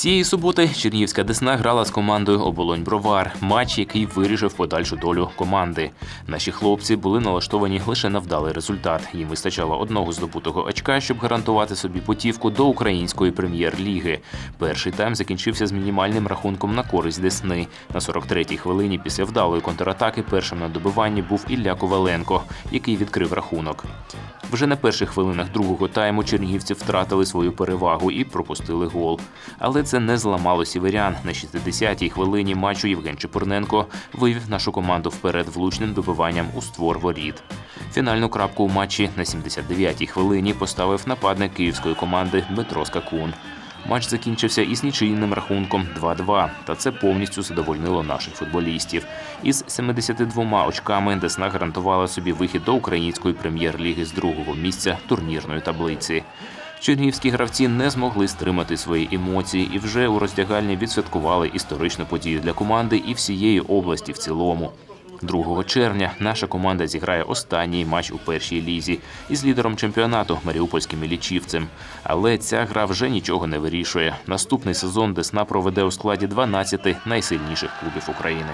Цієї суботи Чернігівська Десна грала з командою Оболонь Бровар, матч, який вирішив подальшу долю команди. Наші хлопці були налаштовані лише на вдалий результат. Їм вистачало одного здобутого очка, щоб гарантувати собі путівку до української прем'єр-ліги. Перший тайм закінчився з мінімальним рахунком на користь Десни. На 43-й хвилині після вдалої контратаки першим на добиванні був Ілля Коваленко, який відкрив рахунок. Вже на перших хвилинах другого тайму чернігівці втратили свою перевагу і пропустили гол. Але це не зламало сіверян. На 60-й хвилині матчу Євген Чепурненко вивів нашу команду вперед влучним добиванням у створ воріт. Фінальну крапку у матчі на 79-й хвилині поставив нападник київської команди Дмитро Скакун. Матч закінчився із нічийним рахунком 2-2, та це повністю задовольнило наших футболістів. Із 72 очками Десна гарантувала собі вихід до української прем'єр-ліги з другого місця турнірної таблиці. Чернігівські гравці не змогли стримати свої емоції і вже у роздягальні відсвяткували історичну подію для команди і всієї області в цілому. 2 червня наша команда зіграє останній матч у першій лізі із лідером чемпіонату Маріупольським лічівцем. Але ця гра вже нічого не вирішує. Наступний сезон Десна проведе у складі 12 найсильніших клубів України.